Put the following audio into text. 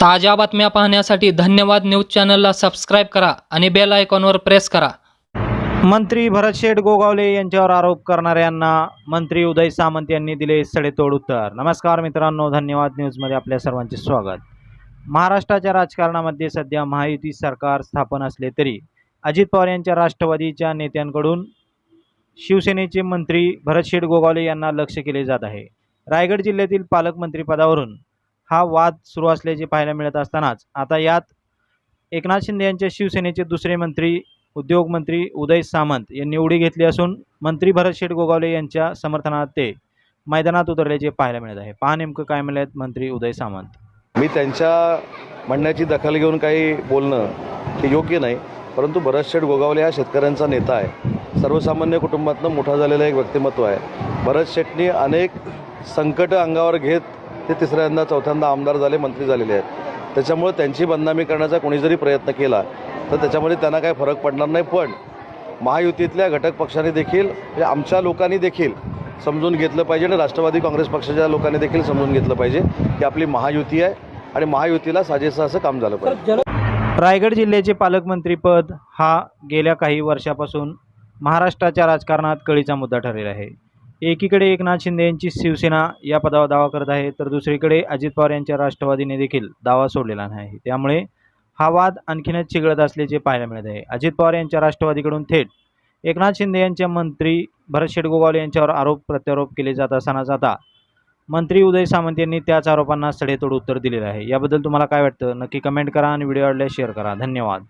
ताज्या बातम्या पाहण्यासाठी धन्यवाद न्यूज चॅनलला सबस्क्राईब करा आणि बेल आयकॉनवर प्रेस करा. मंत्री भरत शेठ गोगावले यांच्यावर आरोप करणाऱ्यांना मंत्री उदय सामंत यांनी दिले सडेतोड उत्तर. नमस्कार मित्रांनो धन्यवाद न्यूजमध्ये आपल्या सर्वांचे स्वागत. महाराष्ट्राच्या राजकारणामध्ये सध्या महायुती सरकार स्थापन असले तरी अजित पवार यांच्या राष्ट्रवादीच्या नेत्यांकडून शिवसेनेचे मंत्री भरत शेठ गोगावले यांना लक्ष केले जात आहे. रायगड जिल्ह्यातील पालकमंत्रीपदावरून हा वाद सुरू असल्याचे पाहायला मिळत असतानाच आता यात एकनाथ शिंदे यांच्या शिवसेनेचे दुसरे मंत्री उद्योगमंत्री उदय सामंत यांनी उडी घेतली असून मंत्री भरत शेठ गोगावले यांच्या समर्थनात ते मैदानात उतरल्याचे पाहायला मिळत आहे. पहा नेमकं काय म्हणले आहेत मंत्री उदय सामंत. मी त्यांच्या म्हणण्याची दखल घेऊन काही बोलणं हे योग्य नाही परंतु भरत शेठ गोगावले हा शेतकऱ्यांचा नेता आहे. सर्वसामान्य कुटुंबातनं मोठा झालेला एक व्यक्तिमत्व आहे. भरत शेठनी अनेक संकट अंगावर घेत ते तिसऱ्यांदा चौथ्यांदा आमदार झाले मंत्री झालेले आहेत. त्याच्यामुळे त्यांची बदनामी करण्याचा कोणी जरी प्रयत्न केला तर त्याच्यामध्ये त्यांना काही फरक पडणार नाही. पण महायुतीतल्या घटक पक्षाने देखील म्हणजे आमच्या लोकांनी देखील समजून घेतलं पाहिजे आणि राष्ट्रवादी काँग्रेस पक्षाच्या लोकांनी देखील समजून घेतलं पाहिजे की आपली महायुती आहे आणि महायुतीला साजेसं असं काम झालं पाहिजे. रायगड जिल्ह्याचे पालकमंत्रीपद हा गेल्या काही वर्षापासून महाराष्ट्राच्या राजकारणात कळीचा मुद्दा ठरलेला आहे. एकीकडे एकनाथ शिंदे यांची शिवसेना या पदावर दावा करत आहे तर दुसरीकडे अजित पवार यांच्या राष्ट्रवादीने देखील दावा सोडलेला नाही. त्यामुळे हा वाद आणखीनच चिघळत असल्याचे पाहायला मिळत आहे. अजित पवार यांच्या राष्ट्रवादीकडून थेट एकनाथ शिंदे यांच्या मंत्री भरत शेडगोगावले यांच्यावर आरोप प्रत्यारोप केले जात असतानाच आता मंत्री उदय सामंत यांनी त्याच आरोपांना सडेतोड उत्तर दिलेलं आहे. याबद्दल तुम्हाला काय वाटतं? नक्की कमेंट करा आणि व्हिडिओ आवडल्यास शेअर करा. धन्यवाद.